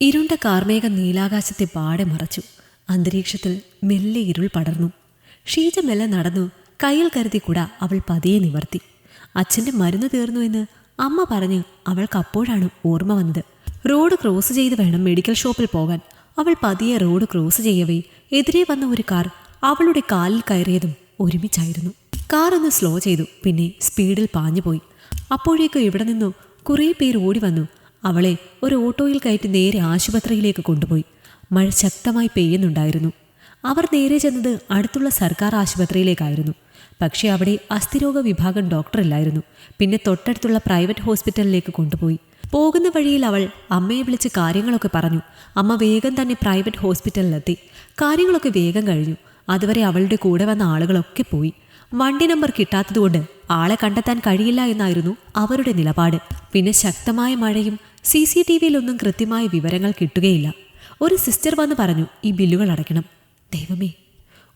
ഇരുണ്ട കാർമേഘം നീലാകാശത്തെ പാടെ മറച്ചു. അന്തരീക്ഷത്തിൽ മെല്ലെ ഇരുൾ പടർന്നു. ഷീജ മെല്ലെ നടന്നു. കയ്യിൽ കരുതി കൂട അവൾ പതിയെ നിവർത്തി. അച്ഛന്റെ മരുന്ന് തീർന്നു എന്ന് അമ്മ പറഞ്ഞ് അവൾക്ക് അപ്പോഴാണ് ഓർമ്മ വന്നത്. റോഡ് ക്രോസ് ചെയ്ത് വേണം മെഡിക്കൽ ഷോപ്പിൽ പോകാൻ. അവൾ പതിയെ റോഡ് ക്രോസ് ചെയ്യവേ. എതിരെ വന്ന ഒരു കാർ അവളുടെ കാലിൽ കയറിയതും ഒരുമിച്ചായിരുന്നു. കാർ ഒന്ന് സ്ലോ ചെയ്തു. പിന്നെ സ്പീഡിൽ പാഞ്ഞുപോയി. അപ്പോഴേക്കും ഇവിടെ നിന്നോ കുറേ പേർ ഓടി വന്നു. അവളെ ഒരു ഓട്ടോയിൽ കയറ്റി നേരെ ആശുപത്രിയിലേക്ക് കൊണ്ടുപോയി. മഴ ശക്തമായി പെയ്യുന്നുണ്ടായിരുന്നു. അവർ നേരെ ചെന്നത് അടുത്തുള്ള സർക്കാർ ആശുപത്രിയിലേക്കായിരുന്നു. പക്ഷേ അവിടെ അസ്ഥിരോഗ വിഭാഗം ഡോക്ടറില്ലായിരുന്നു. പിന്നെ തൊട്ടടുത്തുള്ള പ്രൈവറ്റ് ഹോസ്പിറ്റലിലേക്ക് കൊണ്ടുപോയി. പോകുന്ന വഴിയിൽ അവൾ അമ്മയെ വിളിച്ച് കാര്യങ്ങളൊക്കെ പറഞ്ഞു. അമ്മ വേഗം തന്നെ പ്രൈവറ്റ് ഹോസ്പിറ്റലിലെത്തി. കാര്യങ്ങളൊക്കെ വേഗം കഴിഞ്ഞു. അതുവരെ അവളുടെ കൂടെ വന്ന ആളുകളൊക്കെ പോയി. വണ്ടി നമ്പർ കിട്ടാത്തതുകൊണ്ട് ആളെ കണ്ടെത്താൻ കഴിയില്ല എന്നായിരുന്നു അവരുടെ നിലപാട്. പിന്നെ ശക്തമായ മഴയും സി സി ടി വിയിലൊന്നും കൃത്യമായ വിവരങ്ങൾ കിട്ടുകയില്ല. ഒരു സിസ്റ്റർ വന്ന് പറഞ്ഞു ഈ ബില്ലുകൾ അടയ്ക്കണം. ദൈവമേ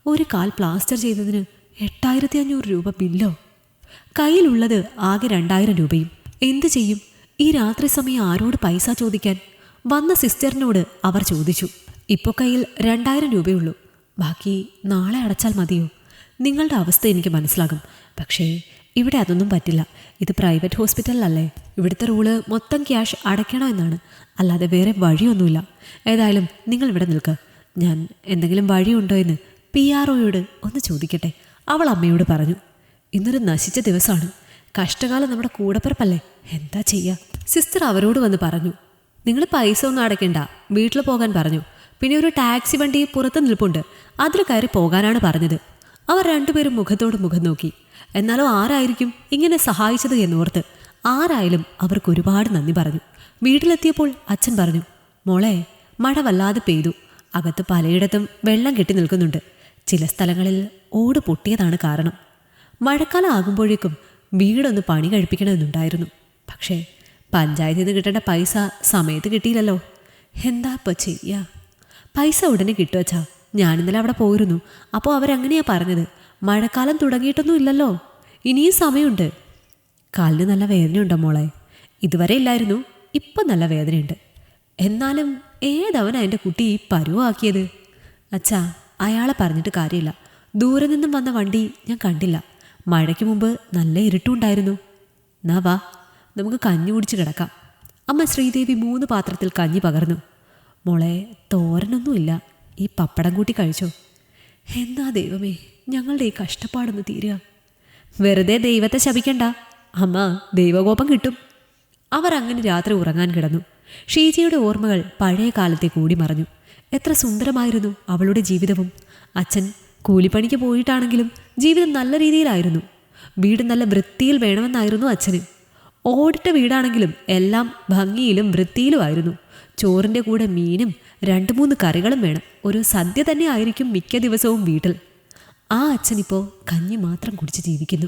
ഒരു കാൽ പ്ലാസ്റ്റർ ചെയ്തതിന് എട്ടായിരത്തി അഞ്ഞൂറ് രൂപ ബില്ലോ? കയ്യിലുള്ളത് ആകെ രണ്ടായിരം രൂപയും. എന്തു ചെയ്യും? ഈ രാത്രി സമയം ആരോട് പൈസ ചോദിക്കാൻ? വന്ന സിസ്റ്ററിനോട് അവർ ചോദിച്ചു. ഇപ്പോൾ കയ്യിൽ രണ്ടായിരം രൂപയുള്ളൂ. ബാക്കി നാളെ അടച്ചാൽ മതിയോ? നിങ്ങളുടെ അവസ്ഥ എനിക്ക് മനസ്സിലാകും. പക്ഷേ ഇവിടെ അതൊന്നും പറ്റില്ല. ഇത് പ്രൈവറ്റ് ഹോസ്പിറ്റലിലല്ലേ? ഇവിടുത്തെ റൂൾ മൊത്തം ക്യാഷ് അടയ്ക്കണോ എന്നാണ്. അല്ലാതെ വേറെ വഴിയൊന്നുമില്ല. ഏതായാലും നിങ്ങൾ ഇവിടെ നിൽക്കുക ഞാൻ എന്തെങ്കിലും വഴിയുണ്ടോ എന്ന് പി ആർ ഒയോട് ഒന്ന് ചോദിക്കട്ടെ. അവൾ അമ്മയോട് പറഞ്ഞു. ഇന്നൊരു നശിച്ച ദിവസമാണ്. കഷ്ടകാലം നമ്മുടെ കൂടപ്പിറപ്പല്ലേ? എന്താ ചെയ്യുക സിസ്റ്റർ അവരോട് വന്ന് പറഞ്ഞു. നിങ്ങൾ പൈസ ഒന്നും അടയ്ക്കണ്ട. വീട്ടിൽ പോകാൻ പറഞ്ഞു. പിന്നെ ഒരു ടാക്സി വണ്ടി പുറത്ത് നിൽപ്പുണ്ട്. അതിൽ കയറി പോകാനാണ് പറഞ്ഞത്. അവർ രണ്ടുപേരും മുഖത്തോട് മുഖം നോക്കി. എന്നാലോ ആരായിരിക്കും ഇങ്ങനെ സഹായിച്ചത് എന്നോർത്ത് ആരായാലും അവർക്ക് ഒരുപാട് നന്ദി പറഞ്ഞു. വീട്ടിലെത്തിയപ്പോൾ അച്ഛൻ പറഞ്ഞു മോളെ മഴ വല്ലാതെ പെയ്തു. അകത്ത് പലയിടത്തും വെള്ളം കെട്ടി നിൽക്കുന്നുണ്ട്. ചില സ്ഥലങ്ങളിൽ ഓട് പൊട്ടിയതാണ് കാരണം. മഴക്കാലം ആകുമ്പോഴേക്കും വീടൊന്ന് പണി കഴിപ്പിക്കണമെന്നുണ്ടായിരുന്നു. പക്ഷേ പഞ്ചായത്തിൽ നിന്ന് കിട്ടേണ്ട പൈസ സമയത്ത് കിട്ടിയില്ലല്ലോ. എന്താ ഇപ്പം ചെയ്യുക പൈസ ഉടനെ കിട്ടുവച്ചാ ഞാനിന്നലെ അവിടെ പോയിരുന്നു. അപ്പോൾ അവരങ്ങനെയാ പറഞ്ഞത്. മഴക്കാലം തുടങ്ങിയിട്ടൊന്നും ഇല്ലല്ലോ. ഇനിയും സമയമുണ്ട്. കാലിന് നല്ല വേദനയുണ്ടോ മോളെ? ഇതുവരെ ഇല്ലായിരുന്നു. ഇപ്പം നല്ല വേദനയുണ്ട്. എന്നാലും ഏതവനാ എന്റെ കുട്ടി ഈ പരുവാക്കിയത്? അച്ഛാ അയാളെ പറഞ്ഞിട്ട് കാര്യമില്ല. ദൂരെ നിന്നും വന്ന വണ്ടി ഞാൻ കണ്ടില്ല. മഴയ്ക്ക് മുമ്പ് നല്ല ഇരുട്ടുണ്ടായിരുന്നു. എന്നാ വാ നമുക്ക് കഞ്ഞി കുടിച്ച് കിടക്കാം. അമ്മ ശ്രീദേവി മൂന്ന് പാത്രത്തിൽ കഞ്ഞി പകർന്നു. മോളെ തോരനൊന്നുമില്ല. ഈ പപ്പടം കൂട്ടി കഴിച്ചോ? എന്നാ ദൈവമേ ഞങ്ങളുടെ ഈ കഷ്ടപ്പാടൊന്ന് തീരുക. വെറുതെ ദൈവത്തെ ശപിക്കണ്ട. അമ്മ ദൈവകോപം കിട്ടും. അവർ അങ്ങനെ രാത്രി ഉറങ്ങാൻ കിടന്നു. ഷീജയുടെ ഓർമ്മകൾ പഴയ കാലത്തെ കൂടി മറഞ്ഞു. എത്ര സുന്ദരമായിരുന്നു അവളുടെ ജീവിതവും. അച്ഛൻ കൂലിപ്പണിക്ക് പോയിട്ടാണെങ്കിലും ജീവിതം നല്ല രീതിയിലായിരുന്നു. വീട് നല്ല വൃത്തിയിൽ വേണമെന്നായിരുന്നു അച്ഛന്. ഓടിട്ട വീടാണെങ്കിലും എല്ലാം ഭംഗിയിലും വൃത്തിയിലുമായിരുന്നു. ചോറിന്റെ കൂടെ മീനും രണ്ട് മൂന്ന് കറികളും വേണം. ഒരു സദ്യ തന്നെ ആയിരിക്കും മിക്ക ദിവസവും വീട്ടിൽ. ആ അച്ഛനിപ്പോൾ കഞ്ഞി മാത്രം കുടിച്ച് ജീവിക്കുന്നു.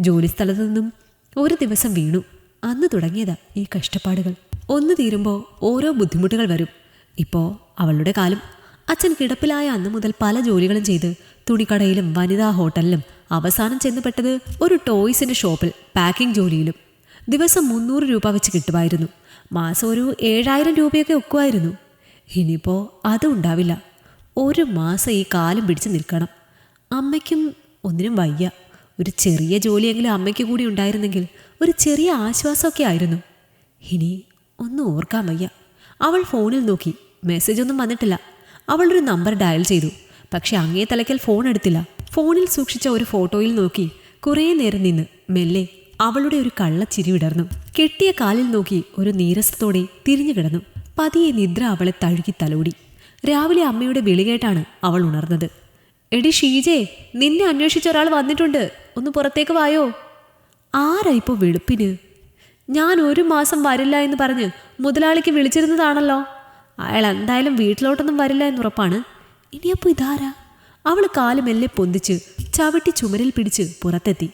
ജോലിസ്ഥലത്തു നിന്നും ഒരു ദിവസം വീണു. അന്ന് തുടങ്ങിയതാ ഈ കഷ്ടപ്പാടുകൾ. ഒന്ന് തീരുമ്പോൾ ഓരോ ബുദ്ധിമുട്ടുകൾ വരും. ഇപ്പോൾ അവളുടെ കാലം. അച്ഛൻ കിടപ്പിലായ അന്ന് മുതൽ പല ജോലികളും ചെയ്ത് തുണിക്കടയിലും വനിതാ ഹോട്ടലിലും അവസാനം ചെന്നുപെട്ടത് ഒരു ടോയ്സിന്റെ ഷോപ്പിൽ പാക്കിംഗ് ജോലിയിലും. ദിവസം മുന്നൂറ് രൂപ വെച്ച് കിട്ടുമായിരുന്നു. മാസം ഒരു ഏഴായിരം രൂപയൊക്കെ ഒക്കുമായിരുന്നു. ഇനിയിപ്പോൾ അതും ഉണ്ടാവില്ല. ഒരു മാസം ഈ കാലം പിടിച്ച് നിൽക്കണം. അമ്മയ്ക്കും ഒന്നിനും വയ്യ. ഒരു ചെറിയ ജോലിയെങ്കിലും അമ്മയ്ക്ക് കൂടി ഉണ്ടായിരുന്നെങ്കിൽ ഒരു ചെറിയ ആശ്വാസമൊക്കെ ആയിരുന്നു. ഇനി ഒന്നും ഓർക്കാൻ വയ്യ. അവൾ ഫോണിൽ നോക്കി. മെസ്സേജ് ഒന്നും വന്നിട്ടില്ല. അവളൊരു നമ്പർ ഡയൽ ചെയ്തു. പക്ഷെ അങ്ങേ തലയ്ക്കൽ ഫോൺ എടുത്തില്ല. ഫോണിൽ സൂക്ഷിച്ച ഒരു ഫോട്ടോയിൽ നോക്കി. കുറേ നേരം നിന്ന് മെല്ലെ അവളുടെ ഒരു കള്ളച്ചിരി വിടർന്നു. കെട്ടിയ കാലിൽ നോക്കി ഒരു നീരസത്തോടെ തിരിഞ്ഞു കിടന്നു. പതിയെ നിദ്ര അവളെ തഴുകി തലോടി. രാവിലെ അമ്മയുടെ വിളികേട്ടാണ് അവൾ ഉണർന്നത്. എടി ഷീജേ നിന്നെ അന്വേഷിച്ച ഒരാൾ വന്നിട്ടുണ്ട്. ഒന്ന് പുറത്തേക്ക് വായോ? ആരാ വെളുപ്പിന്? ഞാൻ ഒരു മാസം വരില്ല എന്ന് പറഞ്ഞ് മുതലാളിക്ക് വിളിച്ചിരുന്നതാണല്ലോ. അയാൾ എന്തായാലും വീട്ടിലോട്ടൊന്നും വരില്ല എന്നുറപ്പാണ്. ഇനിയപ്പോൾ ഇതാരാ? അവൾ കാൽ മെല്ലെ പൊന്തിച്ച് ചവിട്ടി ചുമരിൽ പിടിച്ച് പുറത്തെത്തി.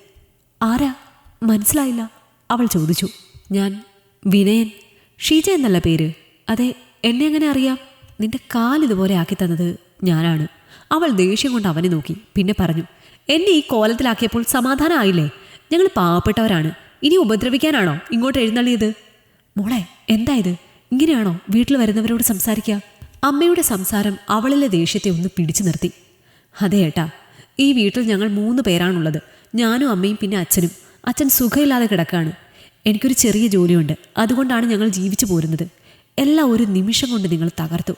ആരാ? മനസ്സിലായില്ല. അവൾ ചോദിച്ചു. ഞാൻ വിനയൻ. ഷീജ എന്നല്ല പേര്. അതെ എന്നെ എങ്ങനെ അറിയാം? നിന്റെ കാലിതുപോലെ ആക്കി തന്നത് ഞാനാണ്. അവൾ ദേഷ്യം കൊണ്ട് അവനെ നോക്കി. പിന്നെ പറഞ്ഞു എന്നെ ഈ കോലത്തിലാക്കിയപ്പോൾ സമാധാനമായില്ലേ ഞങ്ങൾ പാവപ്പെട്ടവരാണ്. ഇനി ഉപദ്രവിക്കാനാണോ? ഇങ്ങോട്ട് എഴുന്നള്ളിയത്? മോളെ എന്താ ഇത്? ഇങ്ങനെയാണോ വീട്ടിൽ വരുന്നവരോട് സംസാരിക്കുക അമ്മയുടെ സംസാരം അവളിലെ ദേഷ്യത്തെ ഒന്ന് പിടിച്ചു നിർത്തി. അതെ ഏട്ടാ ഈ വീട്ടിൽ ഞങ്ങൾ മൂന്ന് പേരാണുള്ളത്. ഞാനും അമ്മയും പിന്നെ അച്ഛനും. അച്ഛൻ സുഖമില്ലാതെ കിടക്കാണ്. എനിക്കൊരു ചെറിയ ജോലിയുണ്ട്. അതുകൊണ്ടാണ് ഞങ്ങൾ ജീവിച്ചു പോരുന്നത്. എല്ലാം ഒരു നിമിഷം കൊണ്ട് നിങ്ങൾ തകർത്തു.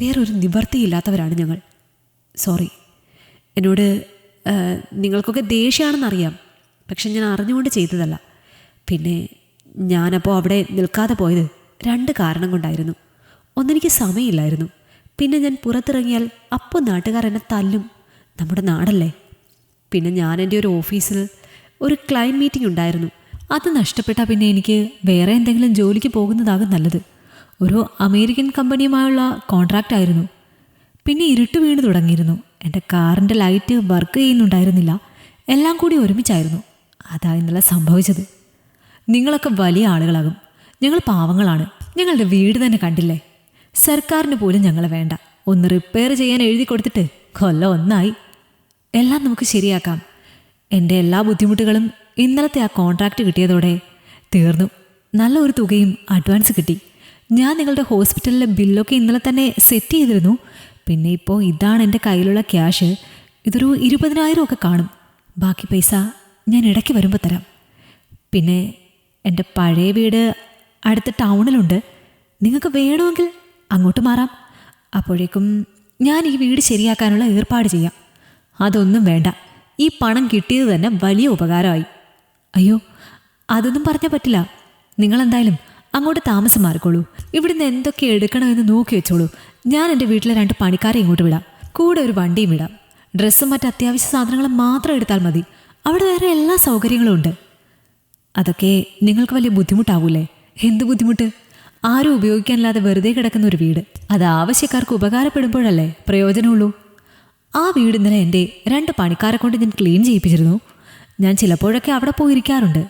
വേറൊരു നിവർത്തിയില്ലാത്തവരാണ് ഞങ്ങൾ. സോറി. എന്നോട് നിങ്ങൾക്കൊക്കെ ദേഷ്യമാണെന്നറിയാം പക്ഷെ ഞാൻ അറിഞ്ഞുകൊണ്ട് ചെയ്തതല്ല. പിന്നെ ഞാനപ്പോൾ അവിടെ നിൽക്കാതെ പോയത് രണ്ട് കാരണം കൊണ്ടായിരുന്നു. ഒന്നെനിക്ക് സമയമില്ലായിരുന്നു. പിന്നെ ഞാൻ പുറത്തിറങ്ങിയാൽ അപ്പോൾ നാട്ടുകാർ എന്നെ തല്ലും. നമ്മുടെ നാടല്ലേ? പിന്നെ ഞാൻ എന്റെ ഒരു ഓഫീസിൽ ഒരു ക്ലയന്റ് മീറ്റിംഗ് ഉണ്ടായിരുന്നു. അത് നഷ്ടപ്പെട്ടാൽ പിന്നെ എനിക്ക് വേറെ എന്തെങ്കിലും ജോലിക്ക് പോകുന്നതാകും നല്ലത്. ഒരു അമേരിക്കൻ കമ്പനിയുമായുള്ള കോൺട്രാക്റ്റ് ആയിരുന്നു. പിന്നെ ഇരുട്ട് വീണ് തുടങ്ങിയിരുന്നു. എന്റെ കാറിന്റെ ലൈറ്റ് വർക്ക് ചെയ്യുന്നുണ്ടായിരുന്നില്ല. എല്ലാം കൂടി ഒരുമിച്ചായിരുന്നു. അതാ ഇന്നലെ സംഭവിച്ചത്. നിങ്ങളൊക്കെ വലിയ ആളുകളാകും. ഞങ്ങൾ പാവങ്ങളാണ്. ഞങ്ങളുടെ വീട് തന്നെ കണ്ടില്ലേ? സർക്കാരിന് പോലും ഞങ്ങളെ വേണ്ട. ഒന്ന് റിപ്പയർ ചെയ്യാൻ എഴുതി കൊടുത്തിട്ട് കൊല്ലം ഒന്നായി. എല്ലാം നമുക്ക് ശരിയാക്കാം. എന്റെ എല്ലാ ബുദ്ധിമുട്ടുകളും ഇന്നലത്തെ ആ കോൺട്രാക്റ്റ് കിട്ടിയതോടെ തീർന്നു. നല്ലൊരു തുകയും അഡ്വാൻസ് കിട്ടി. ഞാൻ നിങ്ങളുടെ ഹോസ്പിറ്റലിലെ ബില്ലൊക്കെ ഇന്നലെ തന്നെ സെറ്റ് ചെയ്തിരുന്നു. പിന്നെ ഇപ്പോൾ ഇതാണ് എന്റെ കയ്യിലുള്ള ക്യാഷ് ഇതൊരു ഇരുപതിനായിരം ഒക്കെ കാണും. ബാക്കി പൈസ ഞാൻ ഇടയ്ക്ക് വരുമ്പോൾ തരാം. പിന്നെ എന്റെ പഴയ വീട് അടുത്ത ടൗണിലുണ്ട്. നിങ്ങൾക്ക് വേണമെങ്കിൽ അങ്ങോട്ട് മാറാം. അപ്പോഴേക്കും ഞാൻ ഈ വീട് ശരിയാക്കാനുള്ള ഏർപ്പാട് ചെയ്യാം. അതൊന്നും വേണ്ട. ഈ പണം കിട്ടിയത് തന്നെ വലിയ ഉപകാരമായി. അയ്യോ അതൊന്നും പറഞ്ഞാൽ പറ്റില്ല. നിങ്ങളെന്തായാലും അങ്ങോട്ട് താമസം മാറിക്കോളൂ ഇവിടുന്ന് എന്തൊക്കെ എടുക്കണമെന്ന് നോക്കി വെച്ചോളൂ. ഞാൻ എന്റെ വീട്ടിലെ രണ്ട് പണിക്കാരെ ഇങ്ങോട്ട് വിടാം. കൂടെ ഒരു വണ്ടിയും വിടാം. ഡ്രസ്സും മറ്റ് അത്യാവശ്യ സാധനങ്ങളും മാത്രം എടുത്താൽ മതി. അവിടെ വേറെ എല്ലാ സൗകര്യങ്ങളും ഉണ്ട്. അതൊക്കെ നിങ്ങൾക്ക് വലിയ ബുദ്ധിമുട്ടാവൂലേ? എന്ത് ബുദ്ധിമുട്ട്? ആരും ഉപയോഗിക്കാനില്ലാതെ വെറുതെ കിടക്കുന്ന ഒരു വീട്. അത് ആവശ്യക്കാർക്ക് ഉപകാരപ്പെടുമ്പോഴല്ലേ പ്രയോജനമുള്ളൂ. ആ വീട് ഇന്നലെ എന്റെ രണ്ട് പണിക്കാരെ കൊണ്ട് ഞാൻ ക്ലീൻ ചെയ്യിപ്പിച്ചിരുന്നു. ഞാൻ ചിലപ്പോഴൊക്കെ അവിടെ പോയിരിക്കാറുണ്ട്.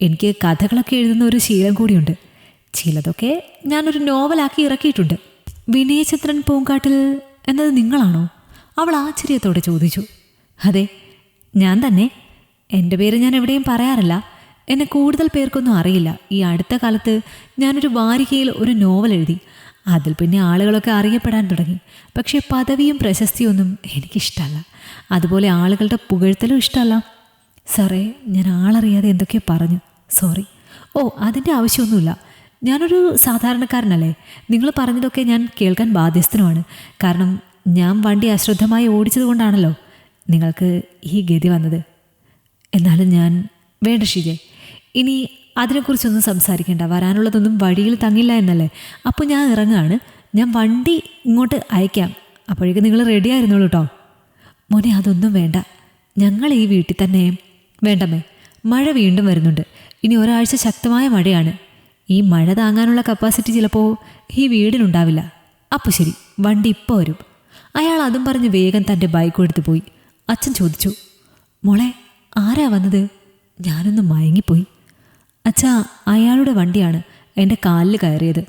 എനിക്ക് കഥകളൊക്കെ എഴുതുന്ന ഒരു ശീലം കൂടിയുണ്ട്. ചിലതൊക്കെ ഞാനൊരു നോവലാക്കി ഇറക്കിയിട്ടുണ്ട്. വിനയചന്ദ്രൻ പൂങ്കാട്ടിൽ എന്നത് നിങ്ങളാണോ? അവൾ ആശ്ചര്യത്തോടെ ചോദിച്ചു. അതെ ഞാൻ തന്നെ. എന്റെ പേര് ഞാൻ എവിടെയും പറയാറില്ല. എന്നെ കൂടുതൽ പേർക്കൊന്നും അറിയില്ല. ഈ അടുത്ത കാലത്ത് ഞാനൊരു വാരികയിൽ ഒരു നോവൽ എഴുതി. അതിൽ പിന്നെ ആളുകളൊക്കെ അറിയപ്പെടാൻ തുടങ്ങി. പക്ഷേ പദവിയും പ്രശസ്തിയൊന്നും എനിക്കിഷ്ടമല്ല അതുപോലെ ആളുകളുടെ പുകഴ്ത്തലും ഇഷ്ടമല്ല സാറേ ഞാൻ ആളറിയാതെ എന്തൊക്കെയോ പറഞ്ഞു. സോറി. ഓ അതിന്റെ ആവശ്യമൊന്നുമില്ല. ഞാനൊരു സാധാരണക്കാരനല്ലേ? നിങ്ങൾ പറഞ്ഞതൊക്കെ ഞാൻ കേൾക്കാൻ ബാധ്യസ്ഥനുമാണ്. കാരണം ഞാൻ വണ്ടി അശ്രദ്ധമായി ഓടിച്ചത് കൊണ്ടാണല്ലോ നിങ്ങൾക്ക് ഈ ഗതി വന്നത്. എന്നാലും ഞാൻ വേണ്ട ഷിജെ ഇനി അതിനെക്കുറിച്ചൊന്നും സംസാരിക്കേണ്ട. വരാനുള്ളതൊന്നും വഴിയിൽ തങ്ങില്ല എന്നല്ലേ? അപ്പോൾ ഞാൻ ഇറങ്ങുകയാണ് ഞാൻ വണ്ടി ഇങ്ങോട്ട് അയക്കാം. അപ്പോഴേക്കും നിങ്ങൾ റെഡി ആയിരുന്നുള്ളൂ കേട്ടോ മോനെ അതൊന്നും വേണ്ട. ഞങ്ങൾ ഈ വീട്ടിൽ തന്നെ വേണ്ടമേ മഴ വീണ്ടും വരുന്നുണ്ട്. ഇനി ഒരാഴ്ച ശക്തമായ മഴയാണ്. ഈ മഴ താങ്ങാനുള്ള കപ്പാസിറ്റി ചിലപ്പോൾ ഈ വീടിനുണ്ടാവില്ല അപ്പോൾ ശരി വണ്ടി ഇപ്പോൾ വരും. അയാൾ അതും പറഞ്ഞ് വേഗം തന്റെ ബൈക്ക് എടുത്ത് പോയി. അച്ഛൻ ചോദിച്ചു മോളെ ആരാ വന്നത്? ഞാനൊന്ന് മയങ്ങിപ്പോയി. അച്ഛാ അയാളുടെ വണ്ടിയാണ് എന്റെ കാലിൽ കയറിയത്.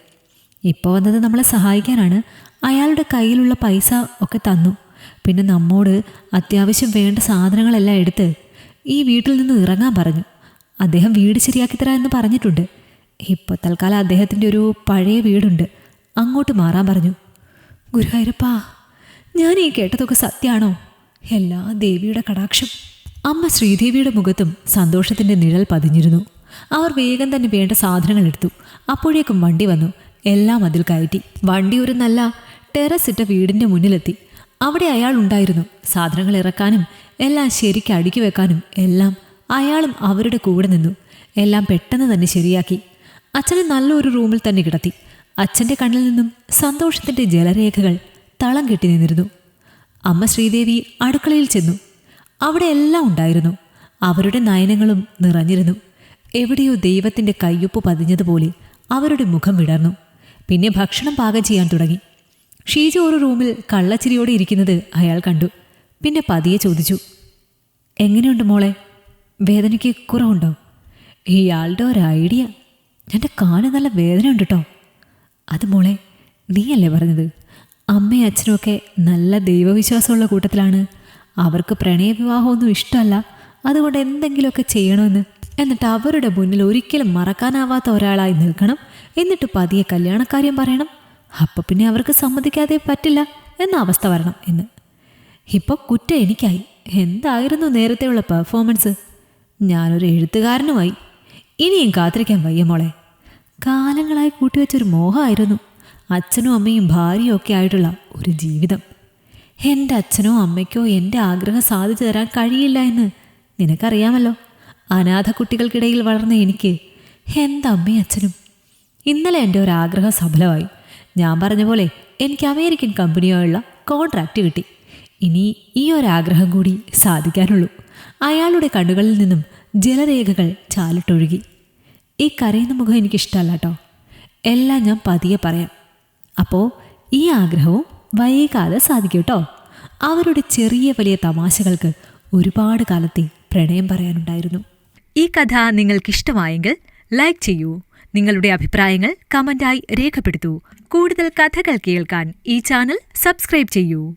ഇപ്പോൾ വന്നത് നമ്മളെ സഹായിക്കാനാണ്. അയാളുടെ കയ്യിലുള്ള പൈസ ഒക്കെ തന്നു. പിന്നെ നമ്മോട് അത്യാവശ്യം വേണ്ട സാധനങ്ങളെല്ലാം എടുത്ത് ഈ വീട്ടിൽ നിന്ന് ഇറങ്ങാൻ പറഞ്ഞു. അദ്ദേഹം വീട് ശരിയാക്കി തരാമെന്ന് പറഞ്ഞിട്ടുണ്ട്. ഇപ്പോൾ തൽക്കാലം അദ്ദേഹത്തിന്റെ ഒരു പഴയ വീടുണ്ട്. അങ്ങോട്ട് മാറാൻ പറഞ്ഞു. ഗുരുവായൂരപ്പാ ഞാൻ ഈ കേട്ടതൊക്കെ സത്യമാണോ എല്ലാ ദേവിയുടെ കടാക്ഷം. അമ്മ ശ്രീദേവിയുടെ മുഖത്തും സന്തോഷത്തിന്റെ നിഴൽ പതിഞ്ഞിരുന്നു. അവർ വേഗം തന്നെ വേണ്ട സാധനങ്ങൾ എടുത്തു. അപ്പോഴേക്കും വണ്ടി വന്നു. എല്ലാം അതിൽ കയറ്റി. വണ്ടി ഒരു നല്ല ടെറസ് ഇട്ട വീടിന്റെ മുന്നിലെത്തി. അവിടെ അയാൾ ഉണ്ടായിരുന്നു. സാധനങ്ങൾ ഇറക്കാനും എല്ലാം ശരിക്ക് അടുക്കി വെക്കാനും എല്ലാം അയാളും അവരുടെ കൂടെ നിന്നു. എല്ലാം പെട്ടെന്ന് തന്നെ ശരിയാക്കി. അച്ഛനെ നല്ലൊരു റൂമിൽ തന്നെ കിടത്തി. അച്ഛന്റെ കണ്ണിൽ നിന്നും സന്തോഷത്തിന്റെ ജലരേഖകൾ തളം കെട്ടി നിന്നിരുന്നു. അമ്മ ശ്രീദേവി അടുക്കളയിൽ ചെന്നു. അവിടെ എല്ലാം ഉണ്ടായിരുന്നു. അവരുടെ നയനങ്ങളും നിറഞ്ഞിരുന്നു. എവിടെയോ ദൈവത്തിന്റെ കയ്യൊപ്പ് പതിഞ്ഞതുപോലെ അവരുടെ മുഖം വിടർന്നു. പിന്നെ ഭക്ഷണം പാകം ചെയ്യാൻ തുടങ്ങി. ഷീജ ഒരു റൂമിൽ കള്ളച്ചിരിയോടെ ഇരിക്കുന്നത് അയാൾ കണ്ടു. പിന്നെ പതിയെ ചോദിച്ചു എങ്ങനെയുണ്ട് മോളെ? വേദനയ്ക്ക് കുറവുണ്ടോ? ഇയാളുടെ ഒരു ഐഡിയ. എന്റെ കാൽ നല്ല വേദനയുണ്ട് കേട്ടോ അത് മോളെ നീയല്ലേ പറഞ്ഞത്? അമ്മയും അച്ഛനും ഒക്കെ നല്ല ദൈവവിശ്വാസമുള്ള കൂട്ടത്തിലാണ്. അവർക്ക് പ്രണയവിവാഹമൊന്നും ഇഷ്ടമല്ല. അതുകൊണ്ട് എന്തെങ്കിലുമൊക്കെ ചെയ്യണമെന്ന് എന്നിട്ട് അവരുടെ മുന്നിൽ ഒരിക്കലും മറക്കാനാവാത്ത ഒരാളായി നിൽക്കണം. എന്നിട്ട് പതിയെ കല്യാണക്കാര്യം പറയണം. അപ്പം പിന്നെ അവർക്ക് സമ്മതിക്കാതെ പറ്റില്ല എന്ന അവസ്ഥ വരണം എന്ന് ഇപ്പോൾ കുറ്റം എനിക്കായി. എന്തായിരുന്നു നേരത്തെയുള്ള പെർഫോമൻസ് ഞാനൊരു എഴുത്തുകാരനുമായി. ഇനിയും കാത്തിരിക്കാൻ വയ്യ മോളെ. കാലങ്ങളായി കൂട്ടിവെച്ചൊരു മോഹമായിരുന്നു അച്ഛനും അമ്മയും ഭാര്യയും ഒക്കെ ആയിട്ടുള്ള ഒരു ജീവിതം. എന്റെ അച്ഛനോ അമ്മയ്ക്കോ എന്റെ ആഗ്രഹം സാധിച്ചു തരാൻ കഴിയില്ല എന്ന് നിനക്കറിയാമല്ലോ. അനാഥ കുട്ടികൾക്കിടയിൽ വളർന്ന എനിക്ക് എന്റെ അമ്മയും അച്ഛനും ഇന്നലെ എന്റെ ഒരു ആഗ്രഹം സഫലമായി. ഞാൻ പറഞ്ഞ പോലെ എനിക്ക് അമേരിക്കൻ കമ്പനിയോയുള്ള കോൺട്രാക്റ്റ് കിട്ടി. ഇനി ഈ ഒരു ആഗ്രഹം കൂടി സാധിക്കാനുള്ളൂ. അയാളുടെ കണ്ണുകളിൽ നിന്നും ജലരേഖകൾ ചാലിട്ടൊഴുകി. ഈ കരയുന്ന മുഖം എനിക്കിഷ്ടമല്ല കേട്ടോ എല്ലാം ഞാൻ പതിയെ പറയാം. അപ്പോൾ ഈ ആഗ്രഹവും വൈകാതെ സാധിക്കും കേട്ടോ അവരുടെ ചെറിയ വലിയ തമാശകൾക്ക് ഒരുപാട് കാലത്തെ പ്രണയം പറയാനുണ്ടായിരുന്നു. ഈ കഥ നിങ്ങൾക്കിഷ്ടമായെങ്കിൽ ലൈക്ക് ചെയ്യൂ. നിങ്ങളുടെ അഭിപ്രായങ്ങൾ കമന്റായി രേഖപ്പെടുത്തൂ. കൂടുതൽ കഥകൾ കേൾക്കാൻ ഈ ചാനൽ സബ്സ്ക്രൈബ് ചെയ്യൂ.